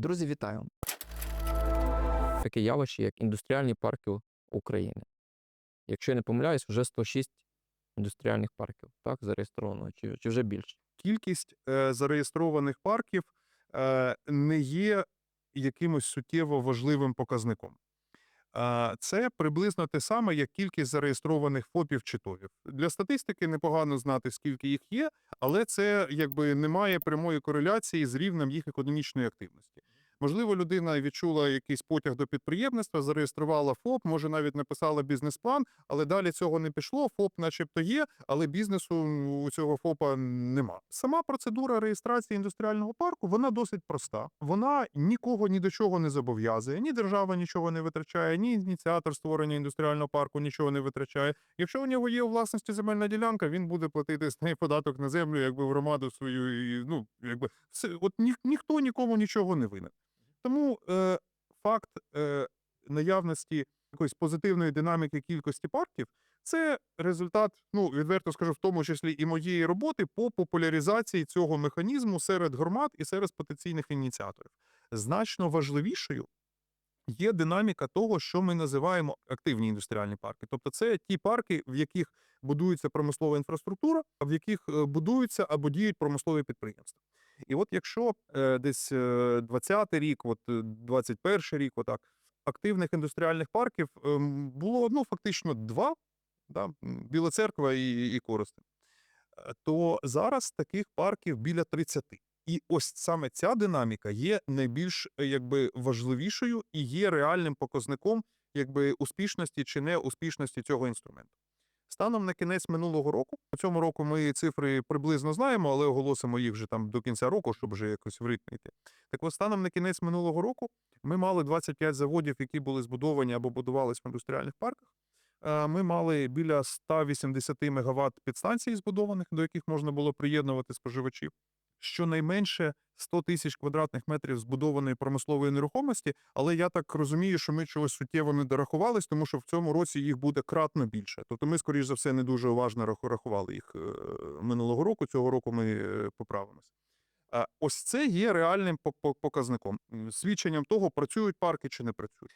Друзі, вітаю! Таке явище, як індустріальні парки України. Якщо я не помиляюсь, вже 106 індустріальних парків так, зареєстровано, чи, чи вже більше. кількість е, зареєстрованих парків е, не є якимось суттєво важливим показником. Е, Це приблизно те саме, як кількість зареєстрованих ФОПів чи ТОВів. Для статистики непогано знати, скільки їх є, але це якби не має прямої кореляції з рівнем їх економічної активності. Можливо, людина відчула якийсь потяг до підприємництва, зареєструвала ФОП, може навіть написала бізнес-план, але далі цього не пішло. ФОП, начебто, є, але бізнесу у цього ФОПа нема. Сама процедура реєстрації індустріального парку вона досить проста. Вона нікого ні до чого не зобов'язує, ні держава нічого не витрачає, ні ініціатор створення індустріального парку нічого не витрачає. Якщо у нього є у власності земельна ділянка, він буде платити з неї податок на землю, якби в громаду свою. І, ну якби все, от ні, ніхто нікому нічого не винен. Тому е, факт е, наявності якоїсь позитивної динаміки кількості парків це результат, ну відверто скажу, в тому числі і моєї роботи по популяризації цього механізму серед громад і серед потенційних ініціаторів. Значно важливішою є динаміка того, що ми називаємо активні індустріальні парки. Тобто, це ті парки, в яких будується промислова інфраструктура, в яких е, будуються або діють промислові підприємства. І от якщо е, десь е, 20-й рік, от е, 21-й рік, отак активних індустріальних парків ем, було ну фактично два: да, Біла церква і, і Коростень, Е, то зараз таких парків біля 30. І ось саме ця динаміка є найбільш е, якби важливішою і є реальним показником якби успішності чи неуспішності цього інструменту. Станом на кінець минулого року, у цьому року ми цифри приблизно знаємо, але оголосимо їх вже там до кінця року, щоб вже якось в ритм йти. Так от, станом на кінець минулого року ми мали 25 заводів, які були збудовані або будувались в індустріальних парках. Ми мали біля 180 мегаватт підстанцій збудованих, до яких можна було приєднувати споживачів. Щонайменше 100 тисяч квадратних метрів збудованої промислової нерухомості, але я так розумію, що ми чогось суттєво не дорахувались, тому що в цьому році їх буде кратно більше. Тобто ми, скоріш за все, не дуже уважно рахували їх е, минулого року. Цього року ми е, поправимося. Ось це є реальним по- по- показником, свідченням того, працюють парки чи не працюють.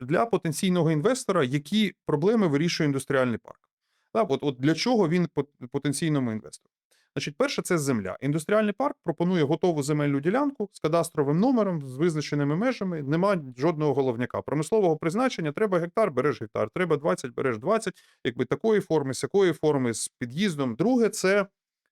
Для потенційного інвестора, які проблеми вирішує індустріальний парк. Так, от, от для чого він пот- потенційному інвестору? Значить, перше, це земля. Індустріальний парк пропонує готову земельну ділянку з кадастровим номером, з визначеними межами. Нема жодного головняка. Промислового призначення треба гектар, береш гектар, треба 20, береш 20, якби такої форми, сякої форми з під'їздом. Друге, це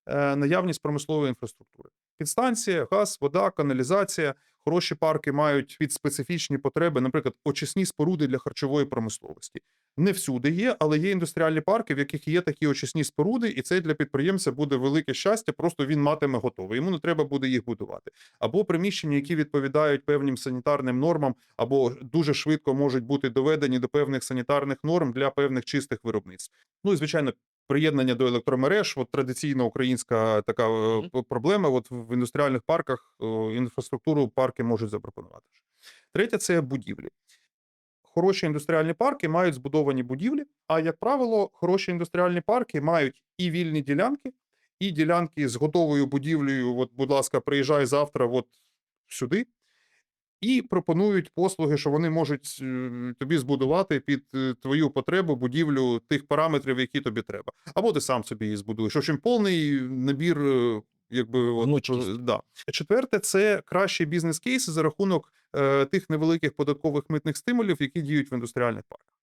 е, наявність промислової інфраструктури. Підстанція, газ, вода, каналізація. Хороші парки мають під специфічні потреби, наприклад, очисні споруди для харчової промисловості. Не всюди є, але є індустріальні парки, в яких є такі очисні споруди, і це для підприємця буде велике щастя. Просто він матиме готове. Йому не треба буде їх будувати. Або приміщення, які відповідають певним санітарним нормам, або дуже швидко можуть бути доведені до певних санітарних норм для певних чистих виробництв. Ну і звичайно. Приєднання до електромереж, от традиційна українська така е, проблема. От в індустріальних парках е, інфраструктуру парки можуть запропонувати. Третє це будівлі. Хороші індустріальні парки мають збудовані будівлі, а як правило, хороші індустріальні парки мають і вільні ділянки, і ділянки з готовою будівлею. От, будь ласка, приїжджай завтра, от сюди. І пропонують послуги, що вони можуть е, тобі збудувати під е, твою потребу будівлю тих параметрів, які тобі треба. Або ти сам собі її збудуєш. В общем, повний набір, е, якби от, е, да. Четверте, це кращий бізнес-кейс за рахунок е, тих невеликих податкових митних стимулів, які діють в індустріальних парках.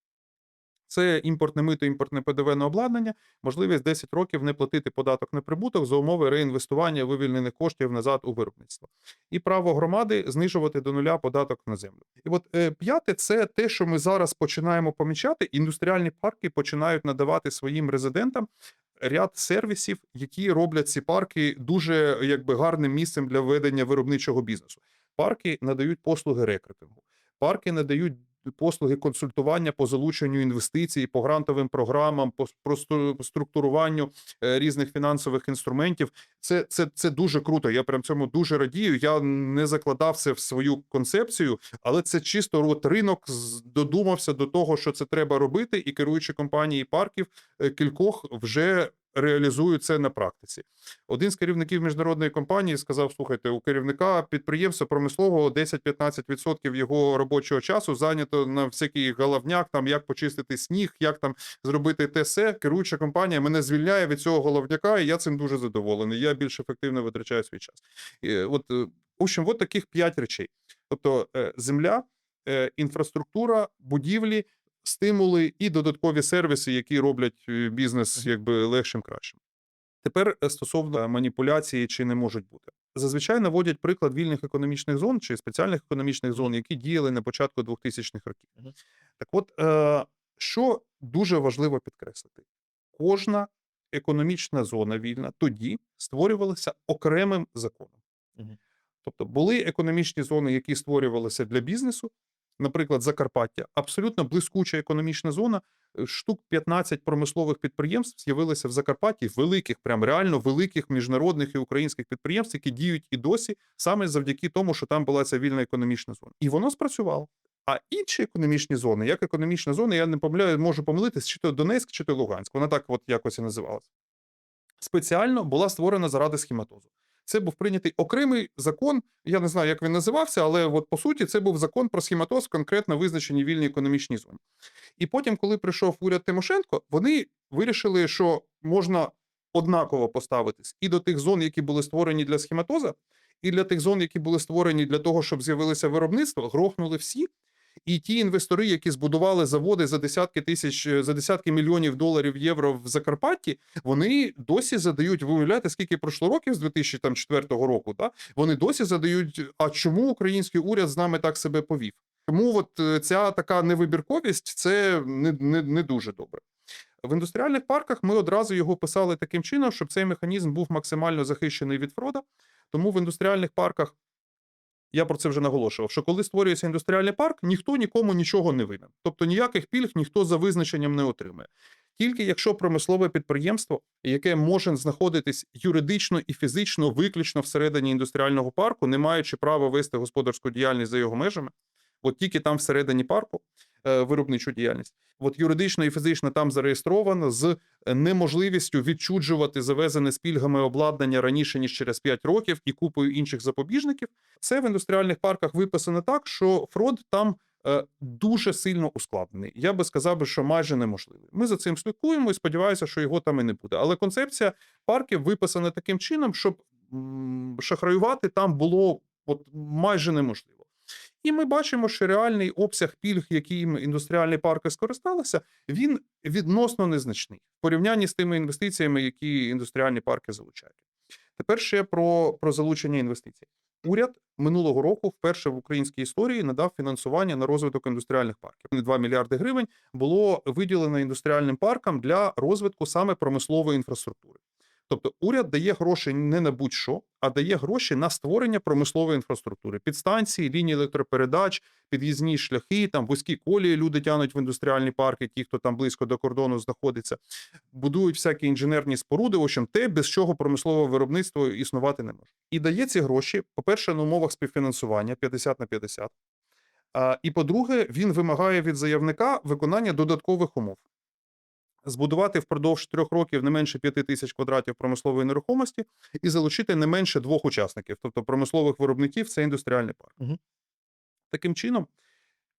Це імпортне мито, імпортне ПДВ на обладнання, можливість 10 років не платити податок на прибуток за умови реінвестування вивільнених коштів назад у виробництво, і право громади знижувати до нуля податок на землю. І от е, п'яте, це те, що ми зараз починаємо помічати. Індустріальні парки починають надавати своїм резидентам ряд сервісів, які роблять ці парки дуже якби гарним місцем для ведення виробничого бізнесу. Парки надають послуги рекрутингу, парки надають послуги консультування по залученню інвестицій, по грантовим програмам, по по структуруванню е, різних фінансових інструментів. Це, це, це дуже круто. Я прям цьому дуже радію. Я не закладав це в свою концепцію, але це чисто от ринок додумався до того, що це треба робити, і керуючі компанії парків е, кількох вже реалізують це на практиці. Один з керівників міжнародної компанії сказав: слухайте, у керівника підприємства промислового 10-15% його робочого часу зайнято на всякий головняк, там як почистити сніг, як там зробити те все. Керуюча компанія мене звільняє від цього головняка, і я цим дуже задоволений. Я більш ефективно витрачаю свій час. І, от, е, в общем, от таких п'ять речей: тобто е, земля, е, інфраструктура, будівлі, стимули і додаткові сервіси, які роблять е, бізнес якби легшим кращим. Тепер е, стосовно маніпуляції чи не можуть бути. Зазвичай наводять приклад вільних економічних зон чи спеціальних економічних зон, які діяли на початку 2000-х років. Так от, е, що дуже важливо підкреслити, кожна економічна зона вільна тоді створювалася окремим законом. Тобто були економічні зони, які створювалися для бізнесу, наприклад, Закарпаття, абсолютно блискуча економічна зона. е, Штук 15 промислових підприємств з'явилися в Закарпатті, великих, прям реально великих міжнародних і українських підприємств, які діють і досі саме завдяки тому, що там була ця вільна економічна зона. І воно спрацювало. А інші економічні зони, як економічна зона, я не помиляю, можу помилитись, чи то Донецьк, чи то Луганськ. Вона так от якось і називалася. Спеціально була створена заради схематозу. Це був прийнятий окремий закон. Я не знаю, як він називався, але от по суті це був закон про схематоз конкретно визначеній вільній економічній зоні. І потім, коли прийшов уряд Тимошенко, вони вирішили, що можна однаково поставитись і до тих зон, які були створені для схематоза, і для тих зон, які були створені для того, щоб з'явилося виробництво, грохнули всі. І ті інвестори, які збудували заводи за десятки тисяч, за десятки мільйонів доларів євро в Закарпатті, вони досі задають. Ви скільки пройшло років з 2004 року? Та вони досі задають. А чому український уряд з нами так себе повів? Тому от е, ця така невибірковість це не, не, не дуже добре. В індустріальних парках ми одразу його писали таким чином, щоб цей механізм був максимально захищений від фрода. Тому в індустріальних парках я про це вже наголошував, що коли створюється індустріальний парк, ніхто нікому нічого не винен. Тобто ніяких пільг ніхто за визначенням не отримає. Тільки якщо промислове підприємство, яке може знаходитись юридично і фізично виключно всередині індустріального парку, не маючи права вести господарську діяльність за його межами, от тільки там всередині парку виробничу діяльність, от юридично і фізично там зареєстровано з неможливістю відчуджувати завезене з пільгами обладнання раніше ніж через 5 років і купою інших запобіжників. Це в індустріальних парках виписано так, що фронт там е, дуже сильно ускладнений. Я би сказав, що майже неможливий. Ми за цим слідкуємо і сподіваюся, що його там і не буде. Але концепція парків виписана таким чином, щоб шахраювати там було от майже неможливо. І ми бачимо, що реальний обсяг пільг, яким індустріальні парки скористалися, він відносно незначний в порівнянні з тими інвестиціями, які індустріальні парки залучають. Тепер ще про, про залучення інвестицій. Уряд минулого року вперше в українській історії надав фінансування на розвиток індустріальних парків. 2 мільярди гривень було виділено індустріальним паркам для розвитку саме промислової інфраструктури. Тобто уряд дає гроші не на будь-що, а дає гроші на створення промислової інфраструктури, підстанції, лінії електропередач, під'їзні шляхи, там вузькі колії люди тянуть в індустріальні парки, ті, хто там близько до кордону знаходиться, будують всякі інженерні споруди, в общем, те, без чого промислове виробництво існувати не може. І дає ці гроші, по-перше, на умовах співфінансування 50 на 50. А, і по-друге, він вимагає від заявника виконання додаткових умов збудувати впродовж трьох років не менше п'яти тисяч квадратів промислової нерухомості і залучити не менше двох учасників, тобто промислових виробників, це індустріальний парк. Угу. Таким чином,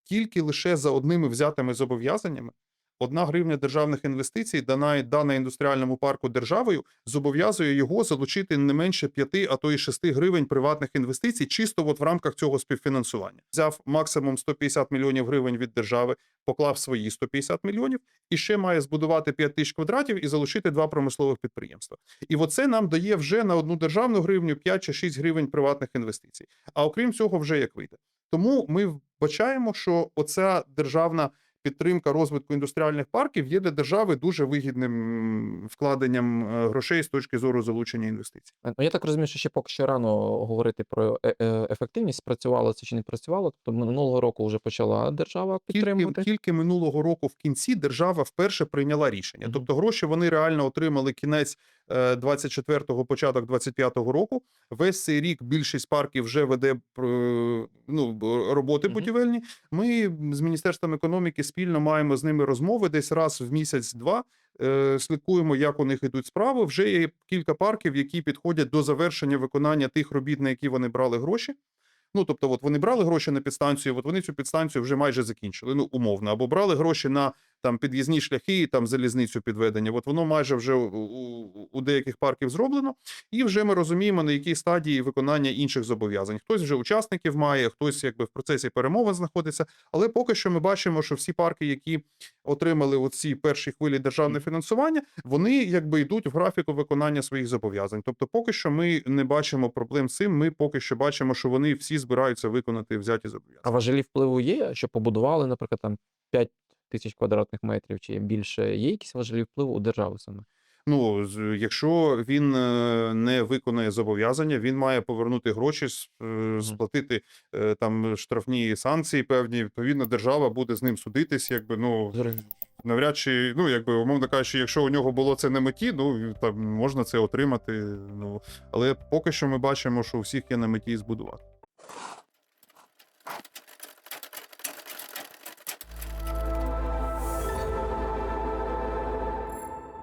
тільки лише за одними взятими зобов'язаннями. Одна гривня державних інвестицій, дана, дана індустріальному парку державою, зобов'язує його залучити не менше 5, а то і 6 гривень приватних інвестицій, чисто от в рамках цього співфінансування. Взяв максимум 150 мільйонів гривень від держави, поклав свої 150 мільйонів і ще має збудувати 5 тисяч квадратів і залучити два промислових підприємства. І оце нам дає вже на одну державну гривню 5 чи 6 гривень приватних інвестицій. А окрім цього, вже як вийде. Тому ми вбачаємо, що оця державна підтримка розвитку індустріальних парків є для держави дуже вигідним вкладенням е, грошей з точки зору залучення інвестицій. Е, Ну, я так розумію, що ще поки що рано говорити про е- ефективність, працювало це чи не працювало. Тобто минулого року вже почала держава Тільки, підтримувати. тільки минулого року в кінці держава вперше прийняла рішення. Тобто гроші вони реально отримали кінець 24-го, початок 25-го року. Весь цей рік більшість парків вже веде ну, роботи будівельні. Ми з міністерством економіки спільно маємо з ними розмови десь раз в місяць-два. е, слідкуємо, як у них ідуть справи. Вже є кілька парків, які підходять до завершення виконання тих робіт, на які вони брали гроші. Ну, тобто, от вони брали гроші на підстанцію, от вони цю підстанцію вже майже закінчили, ну умовно, або брали гроші на там під'їзні шляхи, там залізницю підведення. От воно майже вже у, у, у деяких парків зроблено, і вже ми розуміємо, на якій стадії виконання інших зобов'язань. Хтось вже учасників має, хтось якби в процесі перемовин знаходиться. Але поки що ми бачимо, що всі парки, які отримали оці перші хвилі державне фінансування, вони якби йдуть в графіку виконання своїх зобов'язань. Тобто, поки що ми не бачимо проблем з цим. Ми поки що бачимо, що вони всі збираються виконати взяті зобов'язання. А важелі впливу є, що побудували, наприклад, там 5 тисяч квадратних метрів чи більше. Є якісь важелі впливу у держави саме? Ну, якщо він е, не виконує зобов'язання, він має повернути гроші, е, сплатити е, там штрафні санкції певні. Відповідно, держава буде з ним судитись. Якби ну навряд чи ну якби умовно кажучи, якщо у нього було це на меті, ну там можна це отримати. Ну але поки що ми бачимо, що у всіх є на меті збудувати.